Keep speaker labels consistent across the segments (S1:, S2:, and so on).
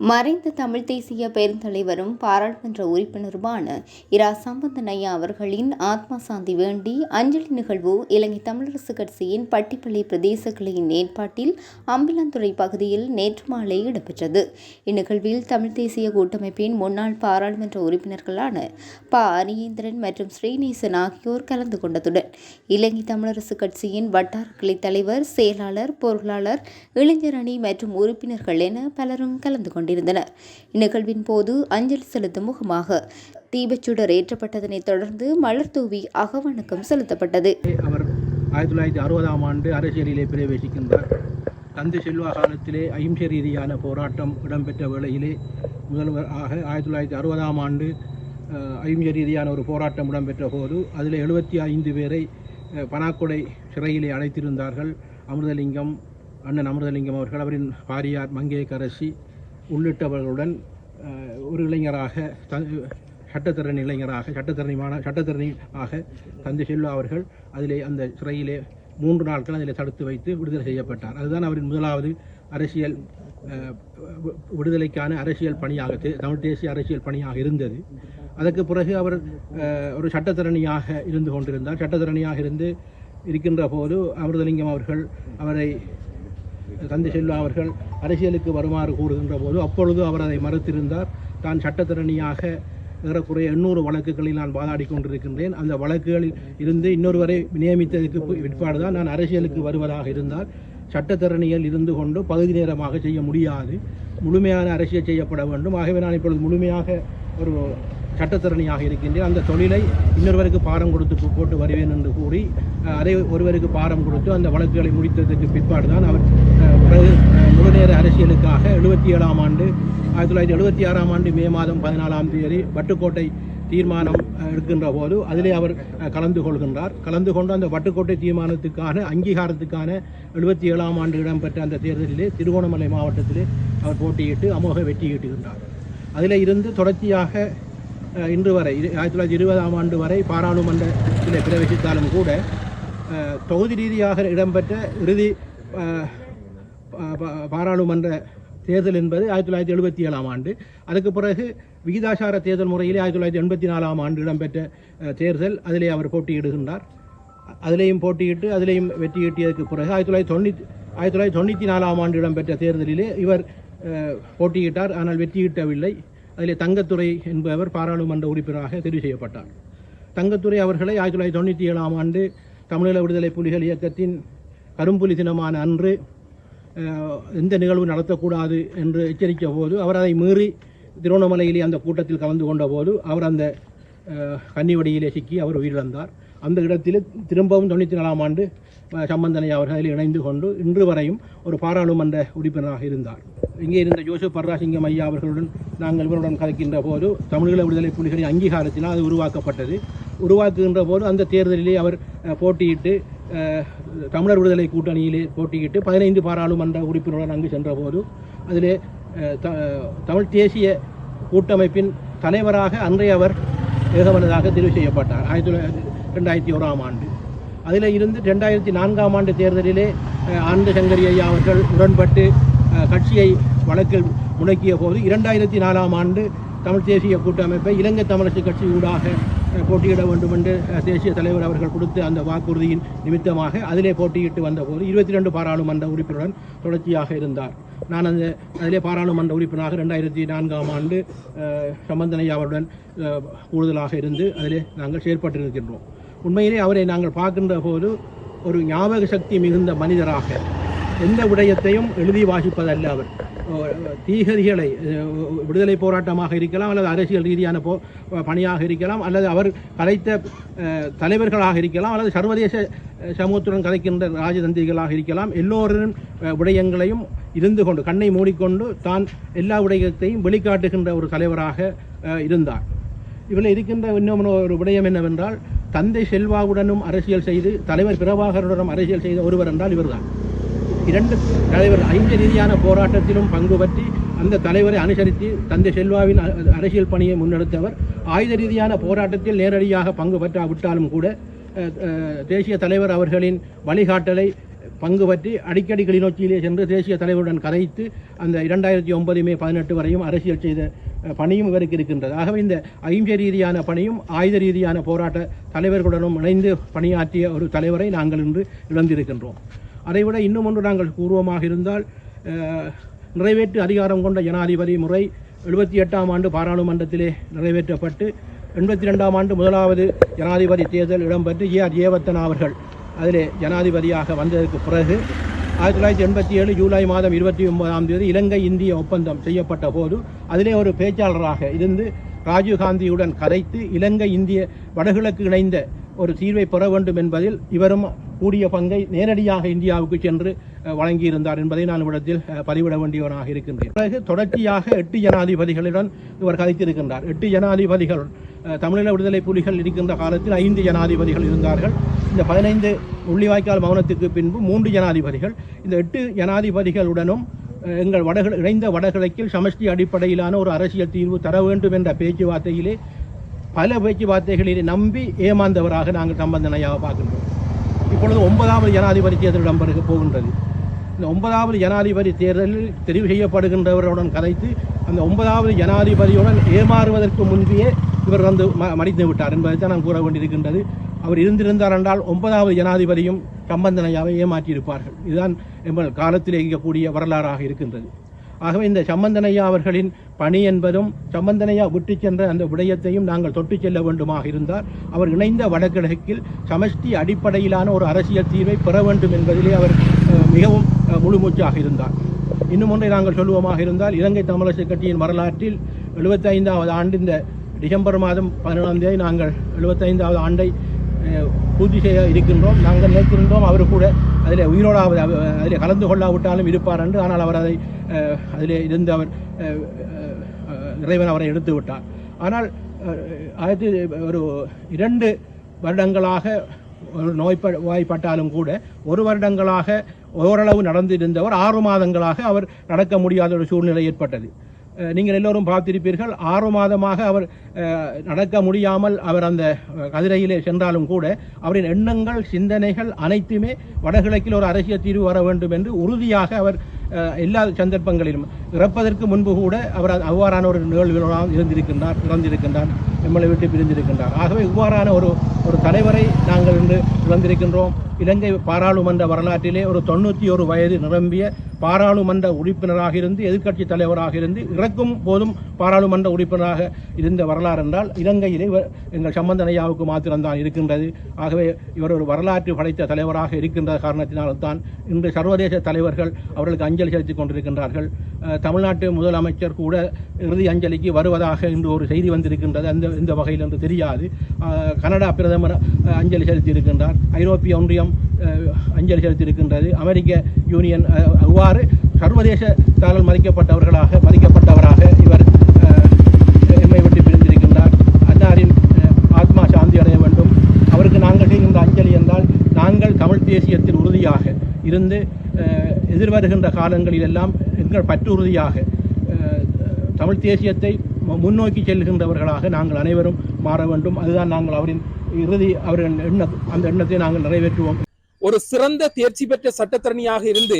S1: மறைந்த தமிழ் தேசிய பெருந்தலைவரும் பாராளுமன்ற உறுப்பினருமான இரா சம்பந்தனையா அவர்களின் ஆத்மா சாந்தி வேண்டி அஞ்சலி நிகழ்வு இலங்கை தமிழரசு கட்சியின் பட்டிப்பள்ளி பிரதேச கிளையின் ஏற்பாட்டில் அம்பிலாந்துறை பகுதியில் நேற்று மாலை இடம்பெற்றது. இந்நிகழ்வில் தமிழ் தேசிய கூட்டமைப்பின் முன்னாள் பாராளுமன்ற உறுப்பினர்களான ப. அரியேந்திரன் மற்றும் ஸ்ரீநேசன் ஆகியோர் கலந்து கொண்டதுடன் இலங்கை தமிழரசு கட்சியின் வட்டார கிளை தலைவர் செயலாளர் பொருளாளர் இளைஞர் அணி மற்றும் உறுப்பினர்கள் என பலரும் கலந்து கொண்டனர். கொண்டிருந்தனர் இந்நிகழ்வின் போது அஞ்சலி செலுத்தும் முகமாக தீபச்சுடர் ஏற்றப்பட்டதனைத் தொடர்ந்து மலர் தூவி அகவணக்கம் செலுத்தப்பட்டது.
S2: அவர் ஆயிரத்தி தொள்ளாயிரத்தி அறுபதாம் ஆண்டு அரசியலிலே பிரவேசிக்கின்றார். தந்தை செல்வா காலத்திலே அஹிம்சை ரீதியான போராட்டம் இடம்பெற்ற வேளையிலே முதல்வர் ஆக ஆயிரத்தி தொள்ளாயிரத்தி அறுபதாம் ஆண்டு அஹிம்சை ரீதியான ஒரு போராட்டம் இடம்பெற்ற போது அதில் எழுபத்தி ஐந்து பேரை பனாக்குடை சிறையிலே அடைத்திருந்தார்கள். அமிர்தலிங்கம் அண்ணன் அமிர்தலிங்கம் அவர்கள் அவரின் பாரியார் மங்கேயக்கரசி உள்ளிட்டவர்களுடன் ஒரு இளைஞராக த சட்டத்திறன் இளைஞராக சட்டத்திறனிமான சட்டத்திறனியாக தந்தை செல்வா அவர்கள் அதிலே அந்த சிறையிலே மூன்று நாட்கள் அதில் தடுத்து வைத்து விடுதலை செய்யப்பட்டார். அதுதான் அவரின் முதலாவது அரசியல் விடுதலைக்கான அரசியல் பணியாக தமிழ் தேசிய அரசியல் பணியாக இருந்தது. அதற்கு பிறகு அவர் ஒரு சட்டத்திறனியாக இருந்து கொண்டிருந்தார். சட்டத்திறனியாக இருந்து இருக்கின்ற போது அமிர்தலிங்கம் அவர்கள் அவரை தந்தை செல்வா அவர்கள் அரசியலுக்கு வருமாறு கூறுகின்ற போது அப்பொழுது அவர் அதை மறுத்திருந்தார். தான் சட்டத்திறனியாக ஏறக்குறைய எண்ணூறு வழக்குகளில் நான் வாதாடி கொண்டிருக்கின்றேன். அந்த வழக்குகளில் இருந்து இன்னொருவரை நியமித்ததுக்கு விற்பாடு தான் நான் அரசியலுக்கு வருவதாக இருந்தால் சட்டத்திறனியில் இருந்து கொண்டு பகுதி நேரமாக செய்ய முடியாது. முழுமையான அரசியல் செய்யப்பட வேண்டும். ஆகவே நான் இப்பொழுது முழுமையாக ஒரு சட்டத்திறனியாக இருக்கின்றேன் அந்த தொழிலை இன்னொருவருக்கு பாரம் கொடுத்து போட்டு வருவேன் என்று கூறி அதை ஒருவருக்கு பாரம் கொடுத்து அந்த வழக்குகளை முடித்ததற்கு பிற்பாடு தான் அவர் பிறகு முழுநேர அரசியலுக்காக எழுபத்தி ஏழாம் ஆண்டு ஆயிரத்தி தொள்ளாயிரத்தி எழுபத்தி ஆறாம் ஆண்டு மே மாதம் பதினாலாம் தேதி வட்டுக்கோட்டை தீர்மானம் எடுக்கின்ற போது அதிலே அவர் கலந்து கொள்கின்றார். கலந்து கொண்டு அந்த வட்டுக்கோட்டை தீர்மானத்துக்கான அங்கீகாரத்துக்கான எழுபத்தி ஏழாம் ஆண்டு இடம்பெற்ற அந்த தேர்தலிலே திருகோணமலை மாவட்டத்திலே அவர் போட்டியிட்டு அமோக வெற்றி ஈட்டுகின்றார் அதில் இருந்து தொடர்ச்சியாக இன்று வரை ஆயிரத்தி தொள்ளாயிரத்தி இருபதாம் ஆண்டு வரை பாராளுமன்றத்தில் பிரவேசித்தாலும் கூட தொகுதி ரீதியாக இடம்பெற்ற இறுதி பாராளுமன்ற தேர்தல் என்பது ஆயிரத்தி தொள்ளாயிரத்தி எழுபத்தி ஏழாம் ஆண்டு. அதுக்கு பிறகு விகிதாசார தேர்தல் முறையிலே ஆயிரத்தி தொள்ளாயிரத்தி எண்பத்தி நாலாம் ஆண்டு இடம்பெற்ற தேர்தல் அதிலே அவர் போட்டியிடுகின்றார். அதிலேயும் போட்டியிட்டு அதிலேயும் வெற்றி பிறகு ஆயிரத்தி தொள்ளாயிரத்தி தொண்ணூற்றி ஆயிரத்தி தொள்ளாயிரத்தி தொண்ணூற்றி நாலாம் ஆண்டு இடம்பெற்ற தேர்தலிலே இவர் போட்டியிட்டார். ஆனால் வெற்றியிட்டவில்லை. அதில் தங்கத்துறை என்பவர் பாராளுமன்ற உறுப்பினராக தெரிவு செய்யப்பட்டார். தங்கத்துறை அவர்களை ஆயிரத்தி தொள்ளாயிரத்தி தொண்ணூற்றி ஏழாம் ஆண்டு தமிழீழ விடுதலை புலிகள் இயக்கத்தின் கரும்புலி தினமான அன்று எந்த நிகழ்வு நடத்தக்கூடாது என்று எச்சரித்த போது அவர் அதை மீறி திருவண்ணாமலையிலே அந்த கூட்டத்தில் கலந்து கொண்ட போது அவர் அந்த கன்னிவடியிலே சிக்கி அவர் உயிரிழந்தார். அந்த இடத்தில் திரும்பவும் தொண்ணூற்றி நாலாம் ஆண்டு சம்பந்தனை அவர்கள் அதில் இணைந்து கொண்டு இன்று வரையும் ஒரு பாராளுமன்ற உறுப்பினராக இருந்தார். இங்கே இருந்த ஜோசப் பர்ராசிங்கம் ஐயா அவர்களுடன் நாங்கள் இவருடன் கலக்கின்ற போது தமிழீழ விடுதலை புலிகளின் அங்கீகாரத்தினால் அது உருவாக்கப்பட்டது. உருவாக்குகின்ற போது அந்த தேர்தலிலே அவர் போட்டியிட்டு தமிழர் விடுதலை கூட்டணியிலே போட்டியிட்டு பதினைந்து பாராளுமன்ற உறுப்பினருடன் அங்கு சென்றபோது அதிலே த- தமிழ் தேசிய கூட்டமைப்பின் தலைவராக அன்றைய அவர் ஏகமனதாக தெரிவு செய்யப்பட்டார். ஆயிரத்தி தொள்ளாயிரத்தி ரெண்டாயிரத்தி ஓராம் ஆண்டு. அதில் இருந்து ரெண்டாயிரத்தி நான்காம் ஆண்டு தேர்தலிலே அஹ், ஆனந்த சங்கரி ஐயா அவர்கள் உடன்பட்டு கட்சியை வழக்கில் முடக்கிய போது இரண்டாயிரத்தி நாலாம் ஆண்டு தமிழ் தேசிய கூட்டமைப்பை இலங்கை தமிழரசு கட்சி ஊடாக போட்டியிட வேண்டும் என்று தேசிய தலைவர் அவர்கள் கொடுத்த அந்த வாக்குறுதியின் நிமித்தமாக அதிலே போட்டியிட்டு வந்தபோது இருபத்தி ரெண்டு பாராளுமன்ற உறுப்பினருடன் தொடர்ச்சியாக இருந்தார். நான் அந்த அதிலே பாராளுமன்ற உறுப்பினராக ரெண்டாயிரத்தி நான்காம் ஆண்டு அஹ், சம்பந்தனை அவருடன் கூடுதலாக இருந்து அதிலே நாங்கள் செயற்பட்டிருக்கின்றோம். உண்மையிலே அவரை நாங்கள் பார்க்கின்ற போது ஒரு ஞாபக சக்தி மிகுந்த மனிதராக. எந்த விடயத்தையும் எழுதி வாசிப்பதல்ல அவர். தீகதிகளை விடுதலை போராட்டமாக இருக்கலாம் அல்லது அரசியல் ரீதியான போ பணியாக இருக்கலாம் அல்லது அவர் கலைத்த தலைவர்களாக இருக்கலாம் அல்லது சர்வதேச சமூகத்துடன் கலைக்கின்ற ராஜதந்திரிகளாக இருக்கலாம் எல்லோரின் உடையங்களையும் விடயங்களையும் இருந்து கொண்டு கண்ணை மூடிக்கொண்டு தான் எல்லா விடயத்தையும் வெளிக்காட்டுகின்ற ஒரு தலைவராக இருந்தார். இதில் இருக்கின்ற இன்னும் ஒரு விடயம் என்னவென்றால் தந்தை செல்வாவுடனும் அரசியல் செய்து தலைவர் பிரபாகருடனும் அரசியல் செய்த ஒருவர் என்றால் இவர்தான். இரண்டு தலைவர் ஐந்து ரீதியான போராட்டத்திலும் பங்கு பற்றி அந்த தலைவரை அனுசரித்து தந்தை செல்வாவின் அரசியல் பணியை முன்னெடுத்தவர். ஆயுத ரீதியான போராட்டத்தில் நேரடியாக பங்கு பெற்றாவிட்டாலும் கூட தேசிய தலைவர் அவர்களின் வழிகாட்டலை பங்கு பற்றி அடிக்கடி கிளிநொச்சியிலே சென்று தேசிய தலைவருடன் கதைத்து அந்த இரண்டாயிரத்தி ஒன்பது மே பதினெட்டு வரையும் அரசியல் செய்த பணியும் இவருக்கு இருக்கின்றது. ஆகவே இந்த அகிம்சை ரீதியான பணியும் ஆயுத ரீதியான போராட்ட தலைவர்களுடனும் இணைந்து பணியாற்றிய ஒரு தலைவரை நாங்கள் இன்று இழந்திருக்கின்றோம். அதைவிட இன்னும் ஒன்று நாங்கள் கூறுவமாக இருந்தால் நிறைவேற்று அதிகாரம் கொண்ட ஜனாதிபதி முறை எழுபத்தி எட்டாம் ஆண்டு பாராளுமன்றத்திலே நிறைவேற்றப்பட்டு எண்பத்தி ரெண்டாம் ஆண்டு முதலாவது ஜனாதிபதி தேர்தல் இடம்பெற்று ஏ ஆர் ஜெயவர்த்தனா அவர்கள் அதிலே ஜனாதிபதியாக வந்ததற்கு பிறகு ஆயிரத்தி தொள்ளாயிரத்தி எண்பத்தி ஏழு ஜூலை மாதம் இருபத்தி ஒன்பதாம் தேதி இலங்கை இந்திய ஒப்பந்தம் செய்யப்பட்ட போது அதிலே ஒரு பேச்சாளராக இருந்து ராஜீவ்காந்தியுடன் கதைத்து இலங்கை இந்திய வடகிழக்கு இணைந்த ஒரு தீர்வை பெற வேண்டும் என்பதில் இவரும் கூடிய பங்கை நேரடியாக இந்தியாவுக்கு சென்று வழங்கியிருந்தார் என்பதை நான் இவ்விடத்தில் பதிவிட வேண்டியவனாக இருக்கின்றேன். பிறகு தொடர்ச்சியாக எட்டு ஜனாதிபதிகளுடன் இவர் கதைத்திருக்கின்றார். எட்டு ஜனாதிபதிகள் தமிழீழ விடுதலை புலிகள் இருக்கின்ற காலத்தில் ஐந்து ஜனாதிபதிகள் இருந்தார்கள். இந்த பதினைந்து உள்ளிவாய்க்கால் மௌனத்துக்கு பின்பு மூன்று ஜனாதிபதிகள். இந்த எட்டு ஜனாதிபதிகளுடனும் எங்கள் வடகிழ இணைந்த வடகிழக்கில் சமஷ்டி அடிப்படையிலான ஒரு அரசியல் தீர்வு தர வேண்டும் என்ற பேச்சுவார்த்தையிலே பல பேச்சுவார்த்தைகளிலே நம்பி ஏமாந்தவராக நாங்கள் சம்பந்தனையாக பார்க்கின்றோம். இப்பொழுது ஒன்பதாவது ஜனாதிபதி தேர்தல் இடம்பெற போகின்றது. இந்த ஒன்பதாவது ஜனாதிபதி தேர்தலில் தெரிவு செய்யப்படுகின்றவருடன் கதைத்து அந்த ஒன்பதாவது ஜனாதிபதியுடன் ஏமாறுவதற்கு முன்பே இவர் வந்து ம மடித்து விட்டார் என்பதை தான் நான் கூற வேண்டியிருக்கின்றது. அவர் இருந்திருந்தார் என்றால் ஒன்பதாவது ஜனாதிபதியும் சம்பந்தனையாவை ஏமாற்றியிருப்பார்கள். இதுதான் எங்கள் காலத்தில் இருக்கக்கூடிய வரலாறாக இருக்கின்றது. ஆகவே இந்த சம்பந்தனையா அவர்களின் பணி என்பதும் சம்பந்தனையா விட்டு சென்ற அந்த விடயத்தையும் நாங்கள் தொட்டு செல்ல வேண்டுமாக இருந்தால் அவர் இணைந்த வடகிழக்கில் சமஷ்டி அடிப்படையிலான ஒரு அரசியல் தீர்வை பெற வேண்டும் என்பதிலே அவர் மிகவும் முழுமூச்சாக இருந்தார். இன்னும் ஒன்றை நாங்கள் சொல்லுவோமாக இருந்தால் இலங்கை தமிழரசு கட்சியின் வரலாற்றில் எழுபத்தைந்தாவது ஆண்டு இந்த டிசம்பர் மாதம் பதினேழாம் தேதி நாங்கள் எழுபத்தைந்தாவது ஆண்டை அஹ், பூர்த்தி செய்ய இருக்கின்றோம் நாங்கள் நினைத்திருந்தோம் அவர் கூட அதில் உயிரோடாவது அதில் கலந்து கொள்ளாவிட்டாலும் இருப்பார் என்று ஆனால் அவர் அதை அதில் இருந்து அவர் இறைவன் அவரை எடுத்து விட்டார். ஆனால் ஆயிரத்தி ஒரு இரண்டு வருடங்களாக ஒரு நோய் வாய்ப்பட்டாலும் கூட ஒரு வருடங்களாக ஓரளவு நடந்திருந்தவர் ஆறு மாதங்களாக அவர் நடக்க முடியாத ஒரு சூழ்நிலை ஏற்பட்டது. நீங்கள் எல்லோரும் பார்த்திருப்பீர்கள். ஆறு மாதமாக அவர் நடக்க முடியாமல் அவர் அந்த கதிரையிலே சென்றாலும் கூட அவரின் எண்ணங்கள் சிந்தனைகள் அனைத்துமே வடகிழக்கில் ஒரு அரசியல் தீர்வு வர வேண்டும் என்று உறுதியாக அவர் எல்லா சந்தர்ப்பங்களிலும் இறப்பதற்கு முன்பு கூட அவர் அவ்வாறான ஒரு நிகழ்வுகளாக இருந்திருக்கின்றார் இறந்திருக்கின்றார் நம்மளை விட்டு பிரிந்திருக்கின்றார். ஆகவே இவ்வாறான ஒரு ஒரு தலைவரை நாங்கள் இன்று இழந்திருக்கின்றோம். இலங்கை பாராளுமன்ற வரலாற்றிலே ஒரு தொண்ணூற்றி ஒரு வயது நிரம்பிய பாராளுமன்ற உறுப்பினராக இருந்து எதிர்க்கட்சி தலைவராக இருந்து இறக்கும் போதும் பாராளுமன்ற உறுப்பினராக இருந்த வரலாறு என்றால் இலங்கையிலே எங்கள் சம்பந்தனையாவுக்கு மாத்திரம்தான் இருக்கின்றது. ஆகவே இவர் ஒரு வரலாற்று படைத்த தலைவராக இருக்கின்ற காரணத்தினால்தான் இன்று சர்வதேச தலைவர்கள் அவர்களுக்கு அஞ்சலி செலுத்திக் கொண்டிருக்கின்றார்கள். தமிழ்நாட்டு முதலமைச்சர் கூட இறுதி அஞ்சலிக்கு வருவதாக இன்று ஒரு செய்தி வந்திருக்கின்றது. அந்த இந்த வகையில் என்று தெரியாது. கனடா பிரதமர் அஞ்சலி செலுத்தியிருக்கின்றார். ஐரோப்பிய ஒன்றியம் அஞ்சலி செலுத்தியிருக்கின்றது. அமெரிக்க யூனியன் அவ்வாறு சர்வதேச தாளல் மதிக்கப்பட்டவர்களாக மதிக்கப்பட்டவராக இவர் எம்மை விட்டு பிரிந்திருக்கின்றார். அன்னாரின் ஆத்மா சாந்தி அடைய வேண்டும். அவருக்கு நாங்கள் செய்கின்ற அஞ்சலி என்றால் நாங்கள் தமிழ் தேசியத்தில் உறுதியாக இருந்து எதிர்வருகின்ற காலங்களில் எல்லாம் எங்கள் பற்றுறுதியாக தமிழ் தேசியத்தை முன்னோக்கி செல்கின்றவர்களாக நாங்கள் அனைவரும் மாற வேண்டும். அதுதான் நாங்கள் அவரின் இறுதி அவரின் எண்ண அந்த எண்ணத்தை நாங்கள் நிறைவேற்றுவோம்.
S3: ஒரு சிறந்த தேர்ச்சி பெற்ற சட்டத்தரணியாக இருந்து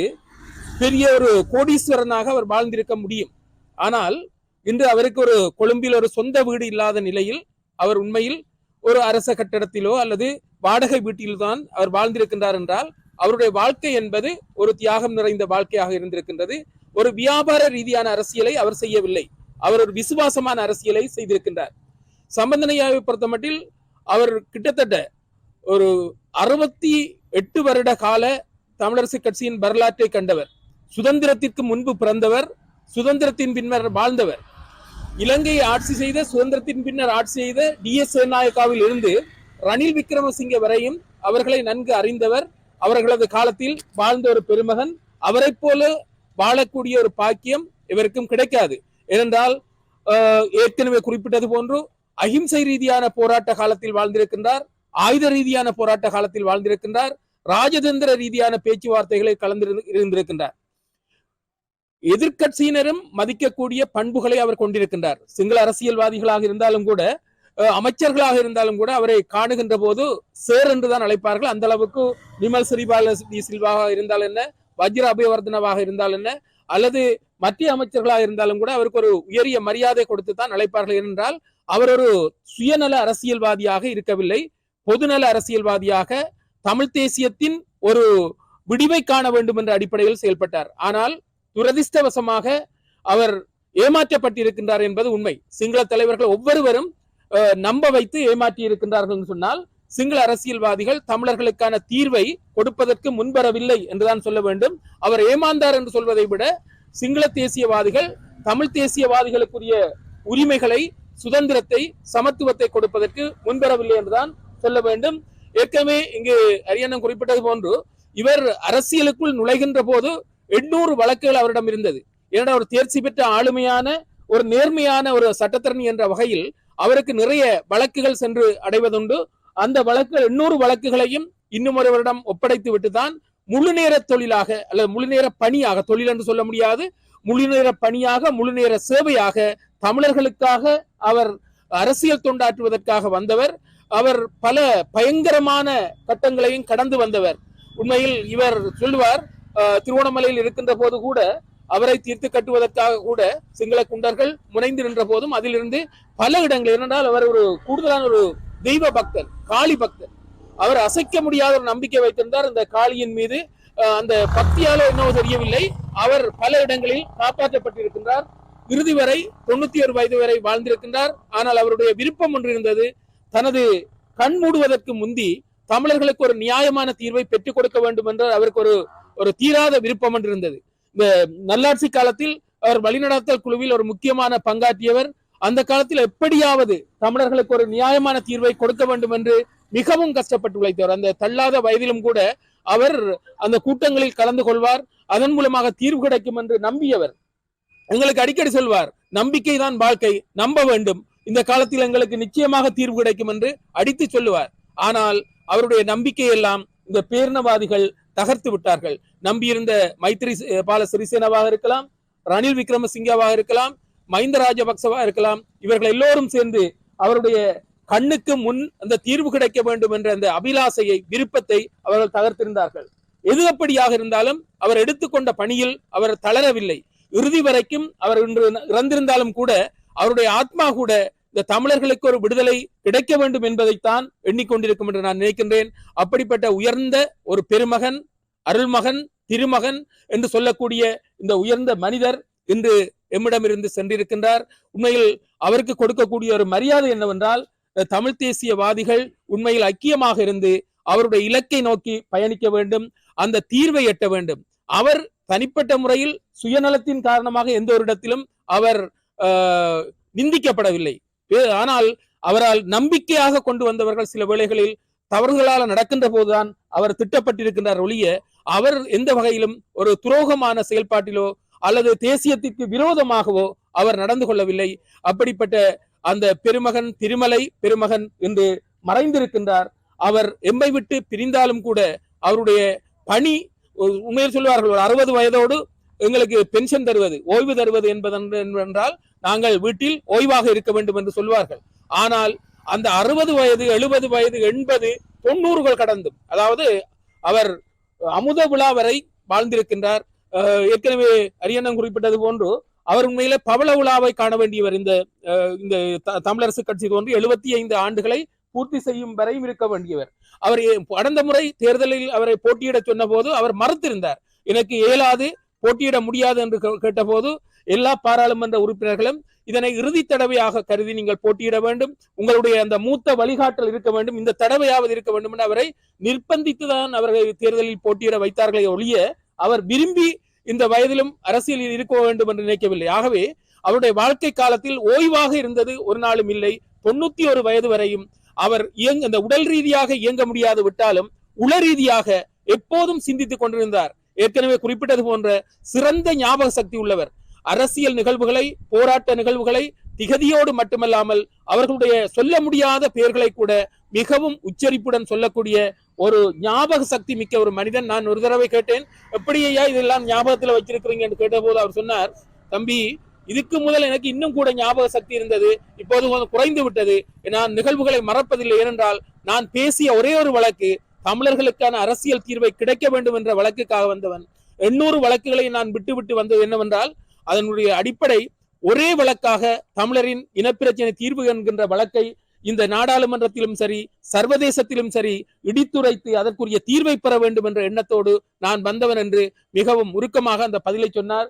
S3: பெரிய ஒரு கோடீஸ்வரனாக அவர் வாழ்ந்திருக்க முடியும். ஆனால் இன்று அவருக்கு ஒரு கொழும்பில் ஒரு சொந்த வீடு இல்லாத நிலையில் அவர் உண்மையில் ஒரு அரச கட்டடத்திலோ அல்லது வாடகை வீட்டில்தான் அவர் வாழ்ந்திருக்கின்றார் என்றால் அவருடைய வாழ்க்கை என்பது ஒரு தியாகம் நிறைந்த வாழ்க்கையாக இருந்திருக்கின்றது. ஒரு வியாபார ரீதியான அரசியலை அவர் செய்யவில்லை. அவர் ஒரு விசுவாசமான அரசியலை செய்திருக்கின்றார். சம்பந்தனையாவை பொறுத்தமட்டில் அவர் கிட்டத்தட்ட ஒரு அறுபத்தி எட்டு வருட கால தமிழரசு கட்சியின் வரலாற்றை கண்டவர். சுதந்திரத்திற்கு முன்பு பிறந்தவர் சுதந்திரத்தின் பின்னர் வாழ்ந்தவர். இலங்கையை ஆட்சி செய்த சுதந்திரத்தின் பின்னர் ஆட்சி செய்த டி எஸ் சேநாயக்காவில் இருந்து ரணில் விக்ரமசிங்க வரையும் அவர்களை நன்கு அறிந்தவர் அவர்களது காலத்தில் வாழ்ந்த ஒரு பெருமகன் அவரைப் போல வாழக்கூடிய ஒரு பாக்கியம் இவருக்கும் கிடைக்காது. ஏனென்றால் ஏற்கனவே குறிப்பிட்டது போன்று அகிம்சை ரீதியான போராட்ட காலத்தில் வாழ்ந்திருக்கின்றார் ஆயுத ரீதியான போராட்ட காலத்தில் வாழ்ந்திருக்கின்றார் ராஜதந்திர ரீதியான பேச்சுவார்த்தைகளை கலந்து இருந்திருக்கின்றார். எதிர்க்கட்சியினரும் மதிக்கக்கூடிய பண்புகளை அவர் கொண்டிருக்கின்றார். சிங்கள அரசியல்வாதிகளாக இருந்தாலும் கூட அமைச்சர்களாக இருந்தாலும் கூட அவரை காணுகின்ற போது சேர் என்றுதான் அழைப்பார்கள். அந்த அளவுக்கு நிமல் சிறிபால சில்வாக இருந்தால் என்ன? வஜ்ர அபயவர்தனவாக இருந்தால் என்ன? அல்லது மத்திய அமைச்சர்களாக இருந்தாலும் கூட அவருக்கு ஒரு உயரிய மரியாதை கொடுத்து தான் அழைப்பார்கள் என்றால் அவர் ஒரு சுயநல அரசியல்வாதியாக இருக்கவில்லை. பொதுநல அரசியல்வாதியாக தமிழ் தேசியத்தின் ஒரு விடிவை காண வேண்டும் என்ற அடிப்படையில் செயல்பட்டார். ஆனால் துரதிர்ஷ்டவசமாக அவர் ஏமாற்றப்பட்டிருக்கின்றார் என்பது உண்மை. சிங்கள தலைவர்கள் ஒவ்வொருவரும் நம்ப வைத்து ஏமாற்றி இருக்கின்றார்கள் என்று சொன்னால் சிங்கள அரசியல்வாதிகள் தமிழர்களுக்கான தீர்வை கொடுப்பதற்கு முன்வரவில்லை என்றுதான் சொல்ல வேண்டும். அவர் ஏமாந்தார் என்று சொல்வதை விட சிங்கள தேசியவாதிகள் தமிழ் தேசியவாதிகளுக்குரிய உரிமைகளை சுதந்திரத்தை சமத்துவத்தை கொடுப்பதற்கு முன்வரவில்லை என்றுதான் சொல்ல வேண்டும். ஏற்கனவே இங்கு அரியண்ணன் குறிப்பிட்டது போன்று இவர் அரசியலுக்குள் நுழைகின்ற போது எண்ணூறு வழக்குகள் அவரிடம் இருந்தது. ஏன்னா ஒரு தேர்ச்சி பெற்ற ஆளுமையான ஒரு நேர்மையான ஒரு சட்டத்திறன் என்ற வகையில் அவருக்கு நிறைய வழக்குகள் சென்று அடைவதுண்டு. அந்த வழக்குகள் எண்ணூறு வழக்குகளையும் இன்னும் ஒருவரிடம் ஒப்படைத்து விட்டுதான் முழு நேர தொழிலாக அல்லது முழு நேர பணியாக தொழில் என்று சொல்ல முடியாது முழு நேர பணியாக முழு நேர சேவையாக தமிழர்களுக்காக அவர் அரசியல் தொண்டாற்றுவதற்காக வந்தவர். அவர் பல பயங்கரமான கட்டங்களையும் கடந்து வந்தவர். உண்மையில் இவர் சொல்வார் திருவோணமலையில் இருக்கின்ற போது கூட அவரை தீர்த்து கட்டுவதற்காக கூட சிங்கள குண்டர்கள் முனைந்து நின்ற போதும் அதிலிருந்து பல இடங்கள் என்னென்றால் அவர் ஒரு கூடுதலான ஒரு தெய்வ பக்தர் காளி பக்தர். அவர் அசைக்க முடியாத ஒரு நம்பிக்கை வைத்திருந்தார். இந்த காளியின் மீது அந்த பக்தியால என்னவோ தெரியவில்லை. அவர் பல இடங்களில் காப்பாற்றப்பட்டிருக்கின்றார். இறுதி வரை தொண்ணூத்தி ஒரு வயது வரை வாழ்ந்திருக்கின்றார். ஆனால் அவருடைய விருப்பம் ஒன்று இருந்தது தனது கண் மூடுவதற்கு முந்தி தமிழர்களுக்கு ஒரு நியாயமான தீர்வை பெற்றுக் கொடுக்க வேண்டும் என்றால் அவருக்கு ஒரு ஒரு தீராத விருப்பம் ஒன்று இருந்தது. நல்லாட்சி காலத்தில் அவர் வழிநடத்தல் குழுவில் ஒரு முக்கியமான பங்காற்றியவர். அந்த காலத்தில் எப்படியாவது தமிழர்களுக்கு ஒரு நியாயமான தீர்வை கொடுக்க வேண்டும் என்று மிகவும் கஷ்டப்பட்டு உழைத்தவர். அந்த தள்ளாத வயதிலும் கூட அவர் அந்த கூட்டங்களில் கலந்து கொள்வார். அதன் மூலமாக தீர்வு கிடைக்கும் என்று நம்பியவர். எங்களுக்கு அடிக்கடி சொல்வார் நம்பிக்கை தான் வாழ்க்கை நம்ப வேண்டும். இந்த காலத்தில் எங்களுக்கு நிச்சயமாக தீர்வு கிடைக்கும் என்று அடித்து சொல்லுவார். ஆனால் அவருடைய நம்பிக்கை எல்லாம் இந்த பேரினவாதிகள் தகர்த்து விட்டார்கள். நம்பியிருந்த மைத்ரி பால சிறிசேனவாக இருக்கலாம் ரணில் விக்ரமசிங்கவாக இருக்கலாம் மஹிந்த ராஜபக்சவாக இருக்கலாம். இவர்கள் எல்லோரும் சேர்ந்து அவருடைய கண்ணுக்கு முன் அந்த தீர்வு கிடைக்க வேண்டும் என்ற அந்த அபிலாசையை விருப்பத்தை அவர்கள் தகர்த்திருந்தார்கள். எது அப்படியாக இருந்தாலும் அவர் எடுத்துக்கொண்ட பணியில் அவர் தளரவில்லை. இறுதி வரைக்கும் அவர் இன்று இறந்திருந்தாலும் கூட அவருடைய ஆத்மா கூட இந்த தமிழர்களுக்கு ஒரு விடுதலை கிடைக்க வேண்டும் என்பதைத்தான் எண்ணிக்கொண்டிருக்கும் என்று நான் நினைக்கின்றேன். அப்படிப்பட்ட உயர்ந்த ஒரு பெருமகன் அருள்மகன் திருமகன் என்று சொல்லக்கூடிய இந்த உயர்ந்த மனிதர் இன்று எம்மிடமிருந்து சென்றிருக்கின்றார். உண்மையில் அவருக்கு கொடுக்கக்கூடிய ஒரு மரியாதை என்னவென்றால் தமிழ் தேசியவாதிகள் உண்மையில் ஐக்கியமாக இருந்து அவருடைய இலக்கை நோக்கி பயணிக்க வேண்டும் அந்த தீர்வை எட்ட வேண்டும். அவர் தனிப்பட்ட முறையில் சுயநலத்தின் காரணமாக எந்த ஒரு இடத்திலும் அவர் ஆஹ், நிந்திக்கப்படவில்லை. ஆனால் அவரால் நம்பிக்கையாக கொண்டு வந்தவர்கள் சில வேளைகளில் தவறுகளால் நடக்கின்ற போதுதான் அவர் திட்டப்பட்டிருக்கின்றார். ஒழிய அவர் எந்த வகையிலும் ஒரு துரோகமான செயல்பாட்டிலோ அல்லது தேசியத்திற்கு விரோதமாகவோ அவர் நடந்து கொள்ளவில்லை. அப்படிப்பட்ட அந்த பெருமகன் திருமலை பெருமகன் என்று மறைந்திருக்கின்றார். அவர் எம்மை விட்டு பிரிந்தாலும் கூட அவருடைய பணி உண்மையில் சொல்வார்கள் ஒரு அறுபது வயதோடு எங்களுக்கு பென்ஷன் தருவது ஓய்வு தருவது என்பதென்றால் நாங்கள் வீட்டில் ஓய்வாக இருக்க வேண்டும் என்று சொல்வார்கள். ஆனால் அந்த அறுபது வயது எழுபது வயது எண்பது தொண்ணூறுகள் கடந்தும் அதாவது அவர் அமுத விழா வரை வாழ்ந்திருக்கின்றார். ஏற்கனவே அரியண்ணன் குறிப்பிட்டது போன்று அவர் உண்மையில பவள விழாவை காண வேண்டியவர் இந்த இந்த த- தமிழரசு கட்சி தோன்றி எழுபத்தி ஐந்து ஆண்டுகளை பூர்த்தி செய்யும் வரையும் இருக்க வேண்டியவர். அவர் கடந்த முறை தேர்தலில் அவரை போட்டியிட சொன்ன போது அவர் மறுத்திருந்தார். எனக்கு இயலாது போட்டியிட முடியாது என்று கேட்டபோது எல்லா பாராளுமன்ற உறுப்பினர்களும் இதனை இறுதி தடவையாக கருதி நீங்கள் போட்டியிட வேண்டும். உங்களுடைய அந்த மூத்த வழிகாட்டல் இருக்க வேண்டும். இந்த தடவையாவது இருக்க வேண்டும் என்று அவரை நிர்பந்தித்துதான் அவர்கள் தேர்தலில் போட்டியிட வைத்தார்களே ஒழிய அவர் விரும்பி இந்த வயதிலும் அரசியலில் இருக்க வேண்டும் என்று நினைக்கவில்லை. ஆகவே அவருடைய வாழ்க்கை காலத்தில் ஓய்வாக இருந்தது ஒரு நாளும் இல்லை. தொண்ணூத்தி ஒரு வயது வரையும் அவர் இயங்க இந்த உடல் ரீதியாக இயங்க முடியாது விட்டாலும் உள ரீதியாக எப்போதும் சிந்தித்துக் கொண்டிருந்தார். ஏற்கனவே குறிப்பிட்டது போன்ற சிறந்த ஞாபக சக்தி உள்ளவர். அரசியல் நிகழ்வுகளை போராட்ட நிகழ்வுகளை திகதியோடு மட்டுமல்லாமல் அவர்களுடைய சொல்ல முடியாத பெயர்களை கூட மிகவும் உச்சரிப்புடன் சொல்லக்கூடிய ஒரு ஞாபக சக்தி மிக்க ஒரு மனிதன். நான் ஒரு தடவை கேட்டேன் எப்படியா இதெல்லாம் ஞாபகத்துல வச்சிருக்கிறீங்க? என்று கேட்டபோது அவர் சொன்னார் தம்பி இதுக்கு முதல் எனக்கு இன்னும் கூட ஞாபக சக்தி இருந்தது. இப்போது கொஞ்சம் குறைந்து விட்டது. நான் நிகழ்வுகளை மறப்பதில்லை. ஏனென்றால் நான் பேசிய ஒரே ஒரு வழக்கு தமிழர்களுக்கான அரசியல் தீர்வை கிடைக்க வேண்டும் என்ற வழக்குக்காக வந்தவன். எண்ணூறு வழக்குகளை நான் விட்டு விட்டு வந்தது என்னவென்றால் அதனுடைய அடிப்படை ஒரே வழக்காக தமிழரின் இனப்பிரச்சனை தீர்வு என்கின்ற வழக்கை இந்த நாடாளுமன்றத்திலும் சரி சர்வதேசத்திலும் சரி இடித்துரைத்து அதற்குரிய தீர்வை பெற வேண்டும் என்ற எண்ணத்தோடு நான் வந்தவன் என்று மிகவும் உருக்கமாக அந்த பதிலை சொன்னார்.